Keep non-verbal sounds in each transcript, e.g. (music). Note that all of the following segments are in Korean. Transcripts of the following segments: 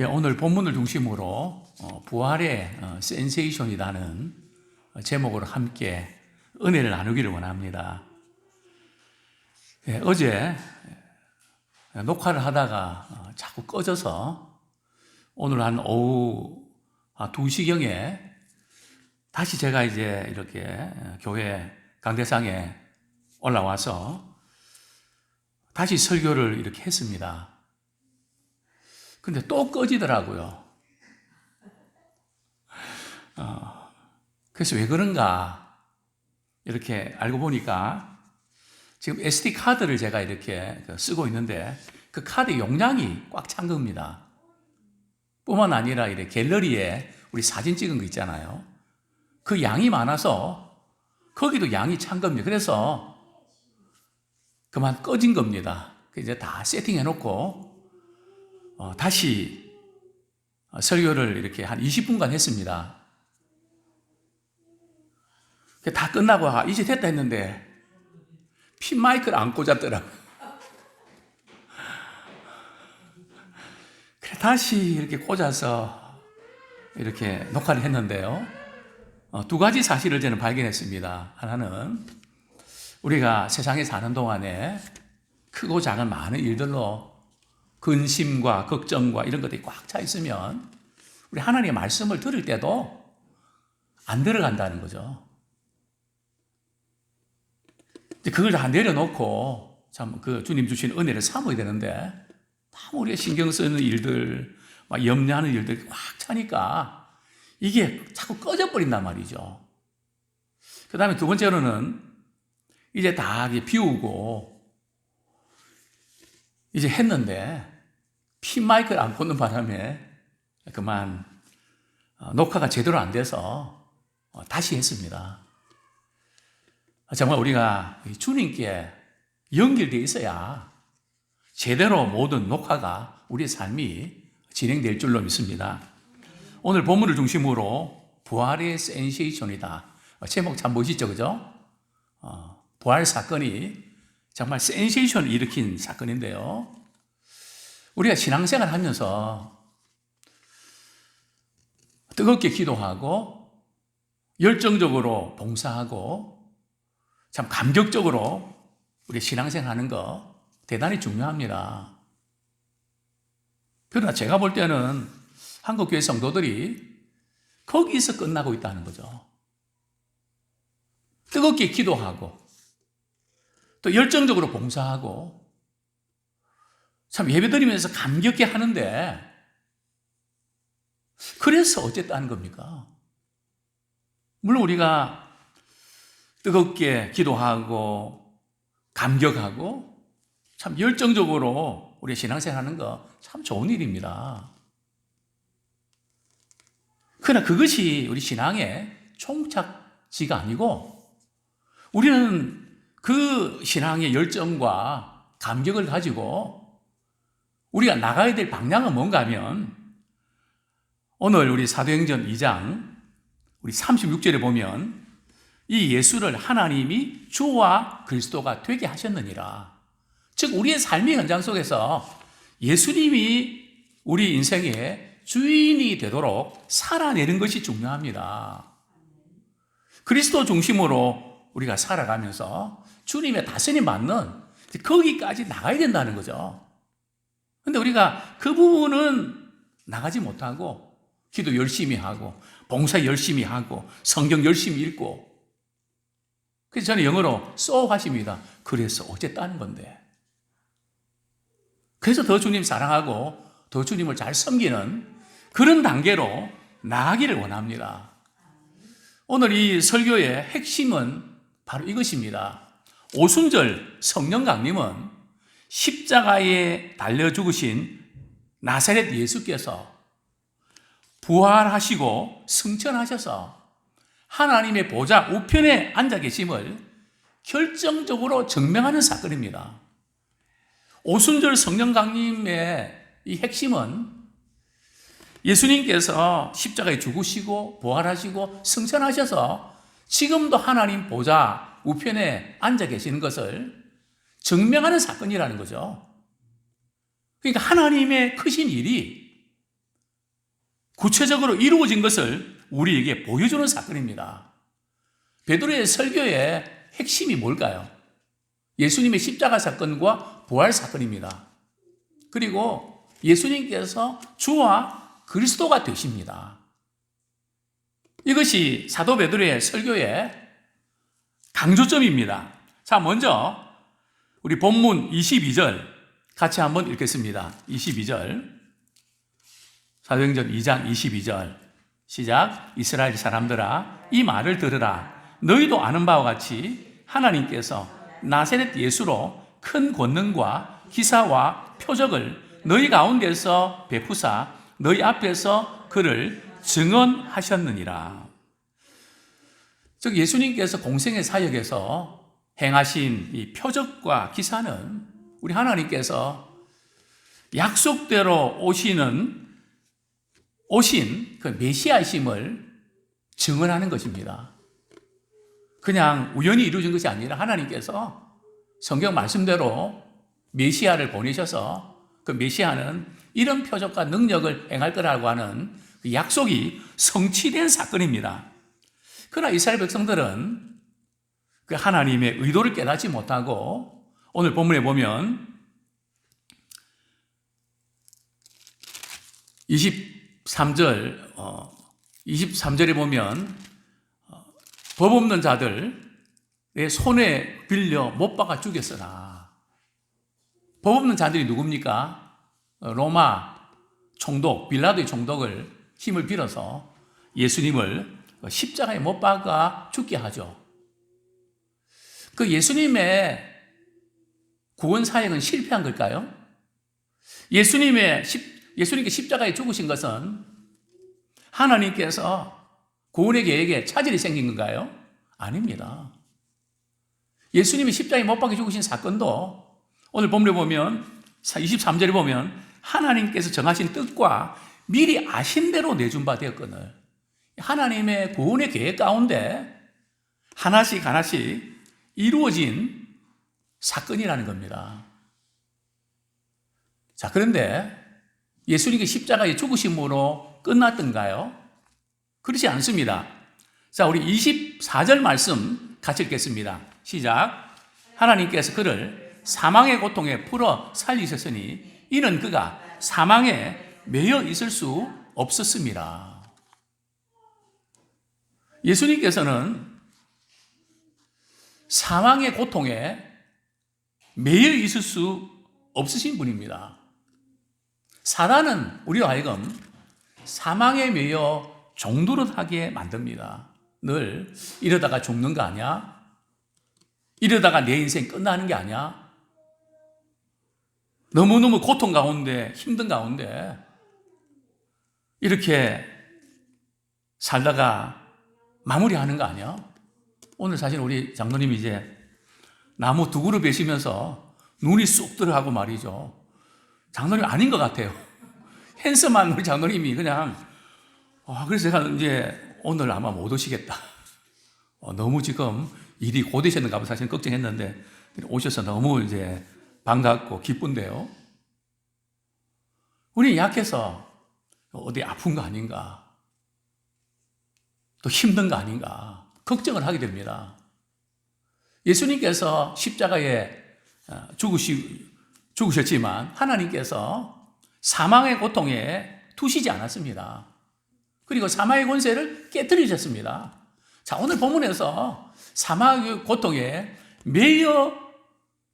예, 오늘 본문을 중심으로 어, 부활의 어, 센세이션이라는 제목으로 함께 은혜를 나누기를 원합니다. 예, 어제 녹화를 하다가 어, 자꾸 꺼져서 오늘 한 오후 2시경에 다시 제가 이제 이렇게 교회 강대상에 올라와서 다시 설교를 이렇게 했습니다. 근데 또 꺼지더라고요. 어, 그래서 왜 그런가 이렇게 알고 보니까 지금 SD 카드를 제가 이렇게 쓰고 있는데 그 카드 용량이 꽉 찬 겁니다. 뿐만 아니라 이렇게 갤러리에 우리 사진 찍은 거 있잖아요. 그 양이 많아서 거기도 양이 찬 겁니다. 그래서 그만 꺼진 겁니다. 이제 다 세팅해 놓고 어, 다시 설교를 이렇게 한 20분간 했습니다. 다 끝나고 아, 이제 됐다 했는데 핀 마이크를 안 꽂았더라고요. 그래 다시 이렇게 꽂아서 이렇게 녹화를 했는데요. 어, 두 가지 사실을 저는 발견했습니다. 하나는 우리가 세상에 사는 동안에 크고 작은 많은 일들로 근심과 걱정과 이런 것들이 꽉 차 있으면 우리 하나님의 말씀을 들을 때도 안 들어간다는 거죠. 그걸 다 내려놓고 참 그 주님 주신 은혜를 삼아야 되는데 너무 우리가 신경 쓰는 일들, 막 염려하는 일들이 꽉 차니까 이게 자꾸 꺼져 버린단 말이죠. 그 다음에 두 번째로는 이제 다 비우고 이제 했는데 핀 마이크를 안 꽂는 바람에 그만 어, 녹화가 제대로 안 돼서 어, 다시 했습니다. 정말 우리가 주님께 연결되어 있어야 제대로 모든 녹화가 우리의 삶이 진행될 줄로 믿습니다. 오늘 본문을 중심으로 부활의 센세이션이다. 제목 참 멋있죠, 그죠? 어, 부활 사건이 정말 센세이션을 일으킨 사건인데요. 우리가 신앙생활 하면서 뜨겁게 기도하고 열정적으로 봉사하고 참 감격적으로 우리 신앙생활 하는 거 대단히 중요합니다. 그러나 제가 볼 때는 한국교회 성도들이 거기서 끝나고 있다는 거죠. 뜨겁게 기도하고 또 열정적으로 봉사하고 참 예배드리면서 감격해 하는데 그래서 어쨌다는 겁니까? 물론 우리가 뜨겁게 기도하고 감격하고 참 열정적으로 우리 신앙생활 하는 거 참 좋은 일입니다. 그러나 그것이 우리 신앙의 총착지가 아니고 우리는 그 신앙의 열정과 감격을 가지고 우리가 나가야 될 방향은 뭔가 하면 오늘 우리 사도행전 2장 우리 36절에 보면 이 예수를 하나님이 주와 그리스도가 되게 하셨느니라. 즉 우리의 삶의 현장 속에서 예수님이 우리 인생의 주인이 되도록 살아내는 것이 중요합니다. 그리스도 중심으로 우리가 살아가면서 주님의 다스림 받는 거기까지 나가야 된다는 거죠. 근데 우리가 그 부분은 나가지 못하고 기도 열심히 하고 봉사 열심히 하고 성경 열심히 읽고 그래서 저는 영어로 so 하십니다. 그래서 어쨌다는 건데. 그래서 더 주님 사랑하고 더 주님을 잘 섬기는 그런 단계로 나아가기를 원합니다. 오늘 이 설교의 핵심은 바로 이것입니다. 오순절 성령 강림은 십자가에 달려 죽으신 나사렛 예수께서 부활하시고 승천하셔서 하나님의 보좌 우편에 앉아 계심을 결정적으로 증명하는 사건입니다. 오순절 성령 강림의 이 핵심은 예수님께서 십자가에 죽으시고 부활하시고 승천하셔서 지금도 하나님 보좌 우편에 앉아 계시는 것을 증명하는 사건이라는 거죠. 그러니까 하나님의 크신 일이 구체적으로 이루어진 것을 우리에게 보여주는 사건입니다. 베드로의 설교의 핵심이 뭘까요? 예수님의 십자가 사건과 부활 사건입니다. 그리고 예수님께서 주와 그리스도가 되십니다. 이것이 사도 베드로의 설교의 강조점입니다. 자, 먼저 우리 본문 22절 같이 한번 읽겠습니다. 22절. 사도행전 2장 22절. 시작. 이스라엘 사람들아, 이 말을 들으라. 너희도 아는 바와 같이 하나님께서 나세렛 예수로 큰 권능과 기사와 표적을 너희 가운데서 베푸사 너희 앞에서 그를 증언하셨느니라. 즉 예수님께서 공생의 사역에서 행하신 이 표적과 기사는 우리 하나님께서 약속대로 오시는 오신 그 메시아심을 증언하는 것입니다. 그냥 우연히 이루어진 것이 아니라 하나님께서 성경 말씀대로 메시아를 보내셔서 그 메시아는 이런 표적과 능력을 행할 거라고 하는 그 약속이 성취된 사건입니다. 그러나 이스라엘 백성들은 그 하나님의 의도를 깨닫지 못하고 오늘 본문에 보면 23절, 어, 23절에 보면 어, 법 없는 자들의 손에 빌려 못 박아 죽였으나 법 없는 자들이 누굽니까? 어, 로마 총독, 빌라도의 총독을 힘을 빌어서 예수님을 십자가에 못 박아 죽게 하죠. 그 예수님의 구원 사역은 실패한 걸까요? 예수님의 십, 예수님께 십자가에 죽으신 것은 하나님께서 구원의 계획에 차질이 생긴 건가요? 아닙니다. 예수님이 십자가에 못 박혀 죽으신 사건도 오늘 본문에 보면 23절에 보면 하나님께서 정하신 뜻과 미리 아신 대로 내준 바 되었거늘 하나님의 구원의 계획 가운데 하나씩 하나씩 이루어진 사건이라는 겁니다. 자, 그런데 예수님의 십자가의 죽으심으로 끝났던가요? 그렇지 않습니다. 자, 우리 24절 말씀 같이 읽겠습니다. 시작. 하나님께서 그를 사망의 고통에 풀어 살리셨으니 이는 그가 사망에 매여 있을 수 없었습니다. 예수님께서는 사망의 고통에 매여 있을 수 없으신 분입니다. 사단은 우리와 하여금 사망에 매여 종도릇하게 만듭니다. 늘 이러다가 죽는 거 아니야? 이러다가 내 인생 끝나는 게 아니야? 너무너무 고통 가운데, 힘든 가운데, 이렇게 살다가 마무리하는 거 아니야? 오늘 사실 우리 장로님이 이제 나무 두 그루 베시면서 눈이 쑥 들어가고 말이죠. 장로님 아닌 것 같아요. (laughs) 핸섬한 우리 장로님이 그냥, 아, 그래서 제가 이제 오늘 아마 못 오시겠다. 어, 너무 지금 일이 고되셨는가 봐 사실 걱정했는데 오셔서 너무 이제 반갑고 기쁜데요. 우리 약해서 어디 아픈 거 아닌가? 또 힘든 거 아닌가 걱정을 하게 됩니다. 예수님께서 십자가에 어, 죽으시, 죽으셨지만 하나님께서 사망의 고통에 두시지 않았습니다. 그리고 사망의 권세를 깨뜨리셨습니다. 자, 오늘 본문에서 사망의 고통에 매여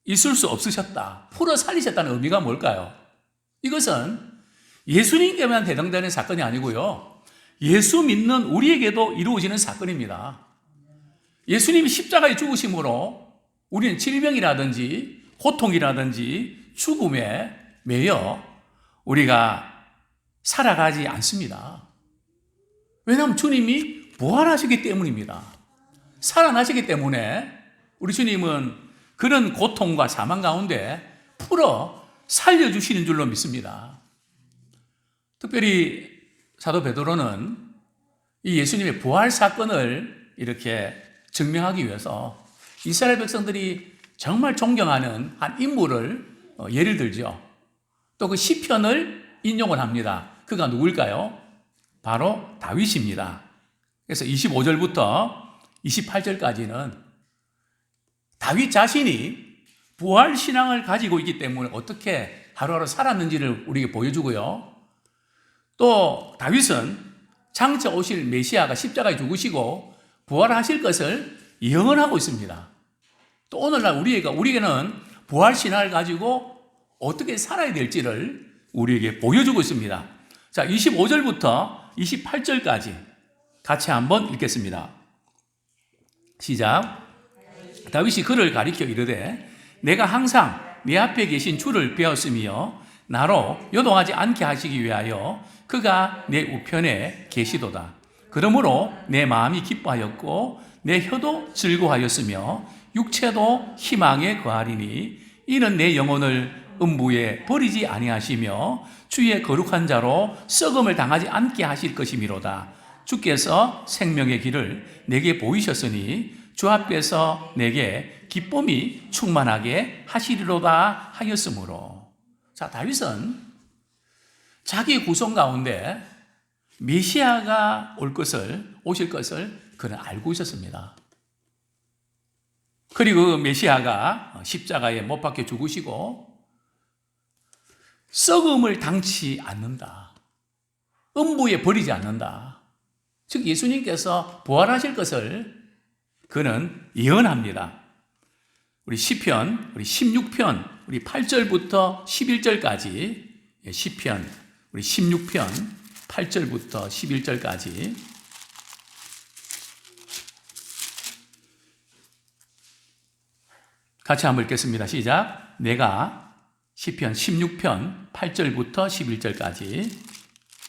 있을 수 없으셨다. 풀어 살리셨다는 의미가 뭘까요? 이것은 예수님께만 해당되는 사건이 아니고요. 예수 믿는 우리에게도 이루어지는 사건입니다. 예수님이 십자가에 죽으심으로 우리는 질병이라든지 고통이라든지 죽음에 매여 우리가 살아가지 않습니다. 왜냐하면 주님이 부활하시기 때문입니다. 살아나시기 때문에 우리 주님은 그런 고통과 사망 가운데 풀어 살려주시는 줄로 믿습니다. 특별히 사도 베드로는 이 예수님의 부활 사건을 이렇게 증명하기 위해서 이스라엘 백성들이 정말 존경하는 한 인물을 어, 예를 들죠. 또 그 시편을 인용을 합니다. 그가 누굴까요? 바로 다윗입니다. 그래서 25절부터 28절까지는 다윗 자신이 부활 신앙을 가지고 있기 때문에 어떻게 하루하루 살았는지를 우리에게 보여주고요. 또 다윗은 장차 오실 메시아가 십자가에 죽으시고 부활하실 것을 예언하고 있습니다. 또 오늘날 우리가 우리에게는 부활 신앙을 가지고 어떻게 살아야 될지를 우리에게 보여주고 있습니다. 자, 25절부터 28절까지 같이 한번 읽겠습니다. 시작. 다윗이 그를 가리켜 이르되 내가 항상 내 앞에 계신 주를 배웠으며 나로 요동하지 않게 하시기 위하여 그가 내 우편에 계시도다. 그러므로 내 마음이 기뻐하였고 내 혀도 즐거하였으며 육체도 희망에 거하리니 이는 내 영혼을 음부에 버리지 아니하시며 주의 거룩한 자로 썩음을 당하지 않게 하실 것이미로다. 주께서 생명의 길을 내게 보이셨으니 주 앞에서 내게 기쁨이 충만하게 하시리로다 하였으므로 자 다윗은 자기 구성 가운데 메시아가 올 것을 오실 것을 그는 알고 있었습니다. 그리고 그 메시아가 십자가에 못 박혀 죽으시고 썩음을 당치 않는다. 음부에 버리지 않는다. 즉 예수님께서 부활하실 것을 그는 예언합니다. 우리 시편, 우리 16편, 우리 8절부터 11절까지 예, 시편, 우리 16편 8절부터 11절까지 같이 한번 읽겠습니다. 시작. 내가 시편 16편 8절부터 11절까지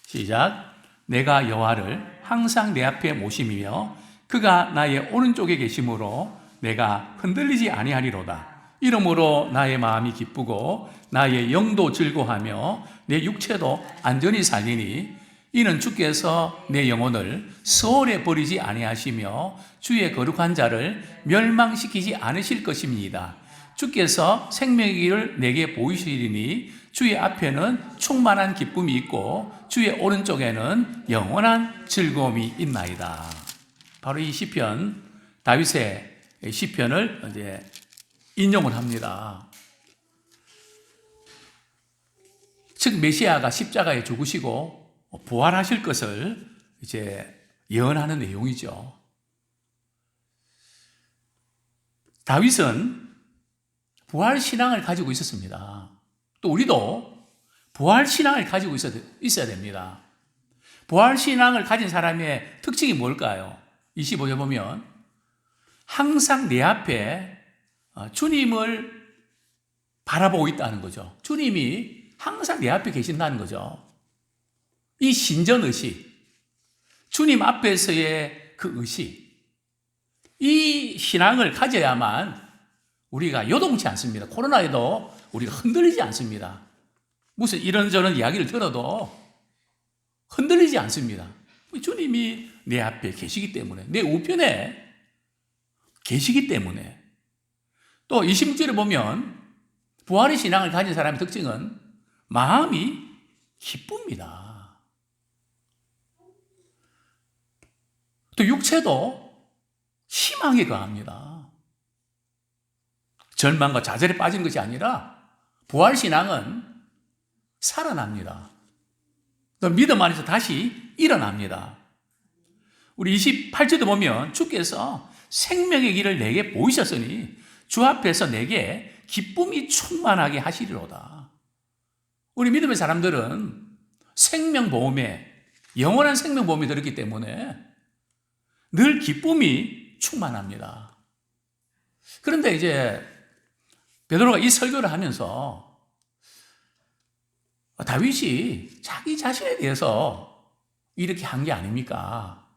시작. 내가 여호와를 항상 내 앞에 모심이며 그가 나의 오른쪽에 계심으로 내가 흔들리지 아니하리로다. 이러므로 나의 마음이 기쁘고 나의 영도 즐거하며 내 육체도 안전히 살리니 이는 주께서 내 영혼을 소홀에 버리지 아니하시며 주의 거룩한 자를 멸망시키지 않으실 것입니다. 주께서 생명의 길을 내게 보이시리니 주의 앞에는 충만한 기쁨이 있고 주의 오른쪽에는 영원한 즐거움이 있나이다. 바로 이 시편 다윗의 시편을 이제 인용을 합니다. 즉 메시아가 십자가에 죽으시고 부활하실 것을 이제 예언하는 내용이죠. 다윗은 부활 신앙을 가지고 있었습니다. 또 우리도 부활 신앙을 가지고 있어야 됩니다. 부활 신앙을 가진 사람의 특징이 뭘까요? 25절 보면 항상 내 앞에 어, 주님을 바라보고 있다는 거죠. 주님이 항상 내 앞에 계신다는 거죠. 이 신전 의식, 주님 앞에서의 그 의식, 이 신앙을 가져야만 우리가 요동치 않습니다. 코로나에도 우리가 흔들리지 않습니다. 무슨 이런저런 이야기를 들어도 흔들리지 않습니다. 주님이 내 앞에 계시기 때문에, 내 우편에 계시기 때문에. 또 26절에 보면 부활의 신앙을 가진 사람의 특징은 마음이 기쁩니다. 또 육체도 희망에 거합니다. 절망과 좌절에 빠진 것이 아니라 부활 신앙은 살아납니다. 또 믿음 안에서 다시 일어납니다. 우리 28절도 보면 주께서 생명의 길을 내게 보이셨으니 주 앞에서 내게 기쁨이 충만하게 하시리로다. 우리 믿음의 사람들은 생명보험에 영원한 생명보험이 들었기 때문에 늘 기쁨이 충만합니다. 그런데 이제 베드로가 이 설교를 하면서 다윗이 자기 자신에 대해서 이렇게 한 게 아닙니까?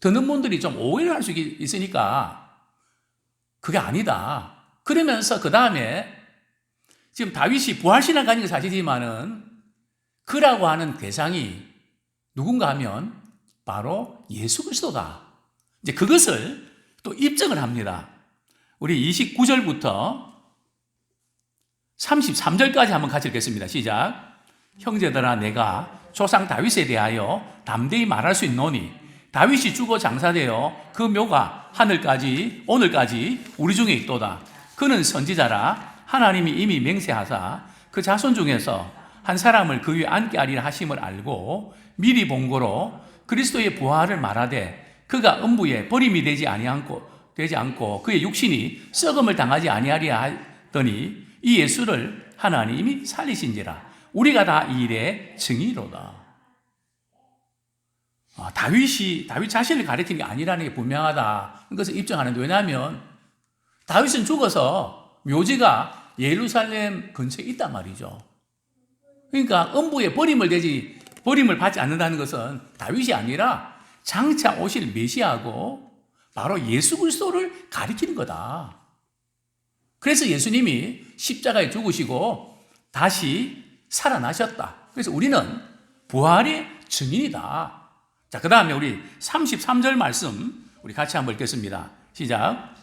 듣는 분들이 좀 오해를 할 수 있으니까 그게 아니다. 그러면서 그 다음에 지금 다윗이 부활신앙 가진 게 사실이지만은 그라고 하는 대상이 누군가 하면 바로 예수 그리스도다. 이제 그것을 또 입증을 합니다. 우리 29절부터 33절까지 한번 같이 읽겠습니다. 시작. 형제들아 내가 조상 다윗에 대하여 담대히 말할 수 있노니 다윗이 죽어 장사되어 그 묘가 하늘까지 오늘까지 우리 중에 있도다. 그는 선지자라 하나님이 이미 맹세하사 그 자손 중에서 한 사람을 그 위에 앉게 하리라 하심을 알고 미리 본고로 그리스도의 부활을 말하되 그가 음부에 버림이 되지 아니하고 되지 않고 그의 육신이 썩음을 당하지 아니하리라 하더니 이 예수를 하나님이 살리신지라 우리가 다 이 일의 증인이로다. 아, 다윗이 다윗 자신을 가리키는 게 아니라는 게 분명하다. 그것을 입증하는데 왜냐하면 다윗은 죽어서 묘지가 예루살렘 근처에 있단 말이죠. 그러니까 음부에 버림을 되지 버림을 받지 않는다는 것은 다윗이 아니라 장차 오실 메시아고 바로 예수 그리스도를 가리키는 거다. 그래서 예수님이 십자가에 죽으시고 다시 살아나셨다. 그래서 우리는 부활의 증인이다. 자, 그 다음에 우리 33절 말씀 우리 같이 한번 읽겠습니다. 시작.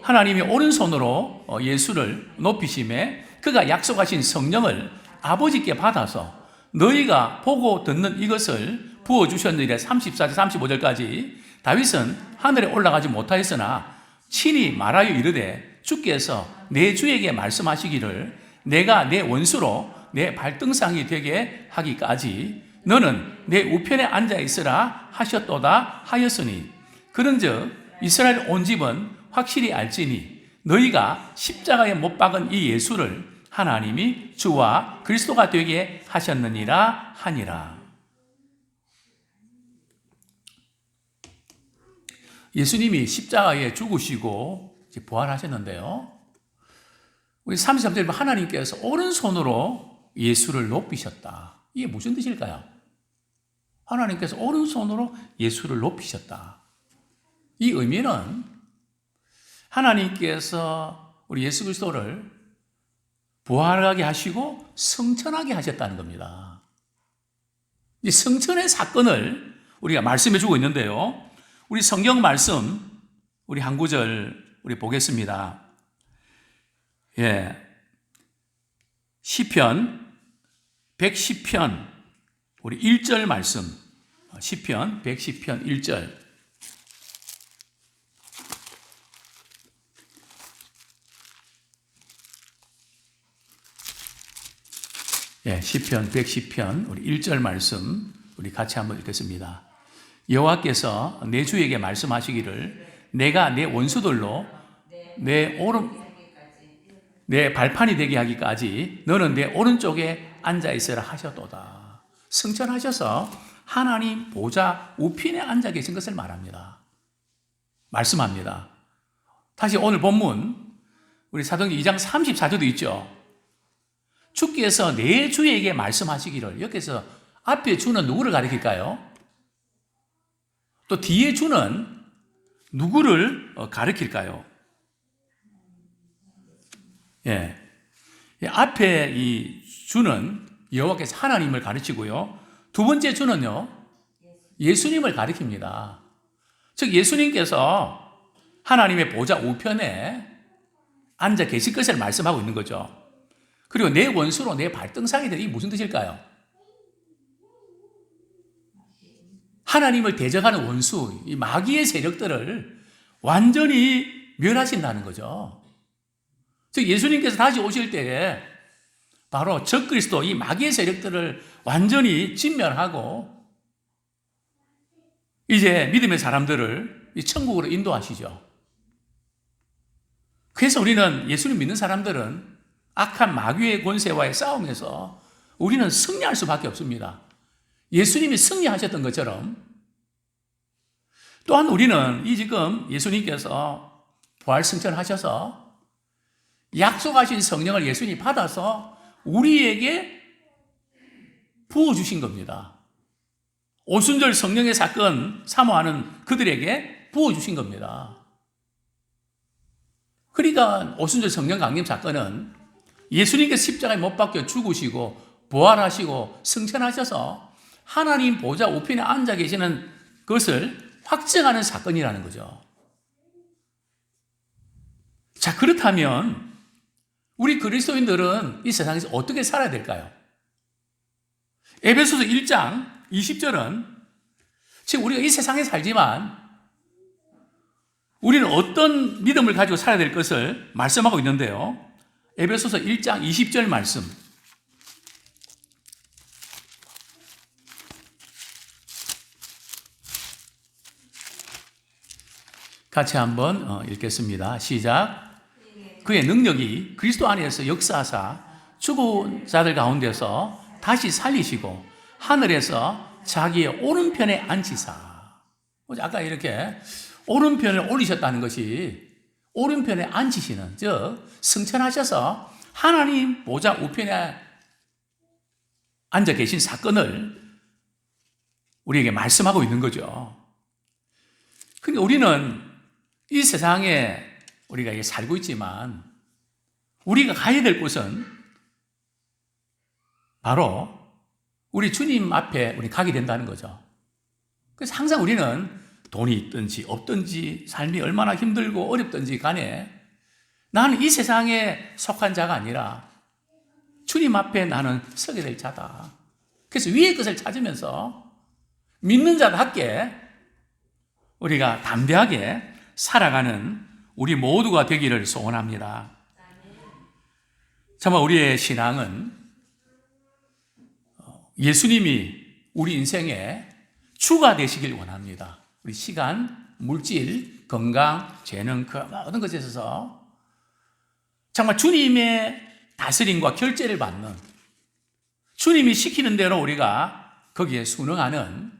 하나님이 오른손으로 어, 예수를 높이심에 그가 약속하신 성령을 아버지께 받아서 너희가 보고 듣는 이것을 부어주셨느니라 34절 35절까지 다윗은 하늘에 올라가지 못하였으나 친히 말하여 이르되 주께서 내 주에게 말씀하시기를 내가 내 원수로 내 발등상이 되게 하기까지 너는 내 우편에 앉아 있으라 하셨도다 하였으니 그런즉 이스라엘 온 집은 확실히 알지니 너희가 십자가에 못 박은 이 예수를 하나님이 주와 그리스도가 되게 하셨느니라 하니라. 예수님이 십자가에 죽으시고 부활하셨는데요. 우리 33절 하나님께서 오른손으로 예수를 높이셨다. 이게 무슨 뜻일까요? 하나님께서 오른손으로 예수를 높이셨다. 이 의미는 하나님께서 우리 예수 그리스도를 부활하게 하시고 성천하게 하셨다는 겁니다. 이 성천의 사건을 우리가 말씀해 주고 있는데요. 우리 성경 말씀, 우리 한 구절 우리 보겠습니다. 예. 시편 110편 우리 1절 말씀. 시편 110편 1절. 예, 시편 110편 우리 1절 말씀 우리 같이 한번 읽겠습니다. 여호와께서 내 주에게 말씀하시기를 내가 내 원수들로 내 오른 내 발판이 되게 하기까지 너는 내 오른쪽에 앉아 있으라 하셨도다. 승천하셔서 하나님 보좌 우편에 앉아 계신 것을 말합니다. 말씀합니다. 다시 오늘 본문 우리 사도행전 2장 34절도 있죠. 주께서 내 주에게 말씀하시기를 여기서 앞에 주는 누구를 가리킬까요? 또 뒤에 주는 누구를 어, 가리킬까요? 예. 앞에 이 주는 여호와께서 하나님을 가르치고요. 두 번째 주는요. 예수님을 가리킵니다. 즉 예수님께서 하나님의 보좌 우편에 앉아 계실 것을 말씀하고 있는 거죠. 그리고 내 원수로 내 발등상이 되이 무슨 뜻일까요? 하나님을 대적하는 원수, 이 마귀의 세력들을 완전히 멸하신다는 거죠. 즉 예수님께서 다시 오실 때에 바로 적그리스도 이 마귀의 세력들을 완전히 진멸하고 이제 믿음의 사람들을 천국으로 인도하시죠. 그래서 우리는 예수님 믿는 사람들은 악한 마귀의 권세와의 싸움에서 우리는 승리할 수밖에 없습니다. 예수님이 승리하셨던 것처럼 또한 우리는 이 지금 예수님께서 부활 승천하셔서 약속하신 성령을 예수님이 받아서 우리에게 부어주신 겁니다. 오순절 성령의 사건 사모하는 그들에게 부어주신 겁니다. 그러니까 오순절 성령 강림 사건은 예수님께서 십자가에 못 박혀 죽으시고 부활하시고 승천하셔서 하나님 보좌 우편에 앉아 계시는 것을 확증하는 사건이라는 거죠. 자, 그렇다면 우리 그리스도인들은 이 세상에서 어떻게 살아야 될까요? 에베소서 1장 20절은 지금 우리가 이 세상에 살지만 우리는 어떤 믿음을 가지고 살아야 될 것을 말씀하고 있는데요. 에베소서 1장 20절 말씀. 같이 한번 어, 읽겠습니다. 시작. 그의 능력이 그리스도 안에서 역사하사 죽은 자들 가운데서 다시 살리시고 하늘에서 자기의 오른편에 앉히사. 아까 이렇게 오른편에 올리셨다는 것이 오른편에 앉히시는, 즉, 승천하셔서 하나님 보좌 우편에 앉아 계신 사건을 우리에게 말씀하고 있는 거죠. 근데 우리는 이 세상에 우리가 이게 살고 있지만 우리가 가야 될 곳은 바로 우리 주님 앞에 우리 가게 된다는 거죠. 그래서 항상 우리는 돈이 있든지 없든지 삶이 얼마나 힘들고 어렵든지 간에 나는 이 세상에 속한 자가 아니라 주님 앞에 나는 서게 될 자다. 그래서 위의 것을 찾으면서 믿는 자답게 우리가 담대하게 살아가는 우리 모두가 되기를 소원합니다. 정말 우리의 신앙은 예수님이 우리 인생의 주가 되시길 원합니다. 우리 시간, 물질, 건강, 재능, 그 모든 것에 있어서 정말 주님의 다스림과 결제를 받는 주님이 시키는 대로 우리가 거기에 순응하는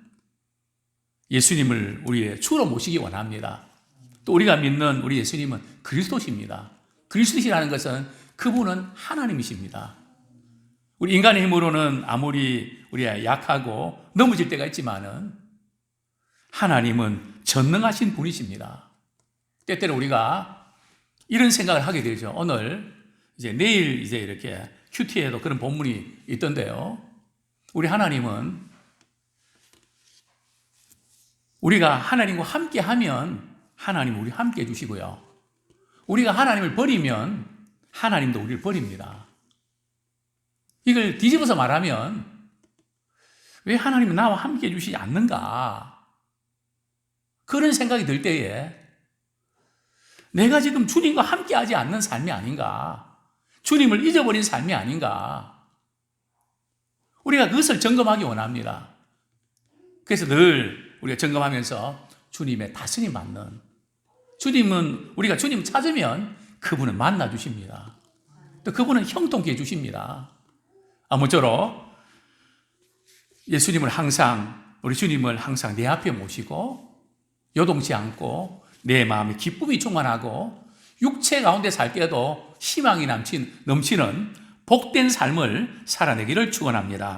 예수님을 우리의 주로 모시기 원합니다. 또 우리가 믿는 우리 예수님은 그리스도십니다. 그리스도시라는 것은 그분은 하나님이십니다. 우리 인간의 힘으로는 아무리 우리가 약하고 넘어질 때가 있지만은 하나님은 전능하신 분이십니다. 때때로 우리가 이런 생각을 하게 되죠. 오늘 이제 내일 이제 이렇게 큐티에도 그런 본문이 있던데요. 우리 하나님은 우리가 하나님과 함께 하면 하나님 우리 함께 해주시고요. 우리가 하나님을 버리면 하나님도 우리를 버립니다. 이걸 뒤집어서 말하면 왜 하나님은 나와 함께 해주시지 않는가? 그런 생각이 들 때에 내가 지금 주님과 함께 하지 않는 삶이 아닌가? 주님을 잊어버린 삶이 아닌가? 우리가 그것을 점검하기 원합니다. 그래서 늘 우리가 점검하면서 주님의 다스림 받는 주님은 우리가 주님 찾으면 그분은 만나 주십니다. 또 그분은 형통케 해 주십니다. 아무쪼록 예수님을 항상 우리 주님을 항상 내 앞에 모시고 요동치 않고 내 마음에 기쁨이 충만하고 육체 가운데 살 때도 희망이 넘친, 넘치는 복된 삶을 살아내기를 축원합니다.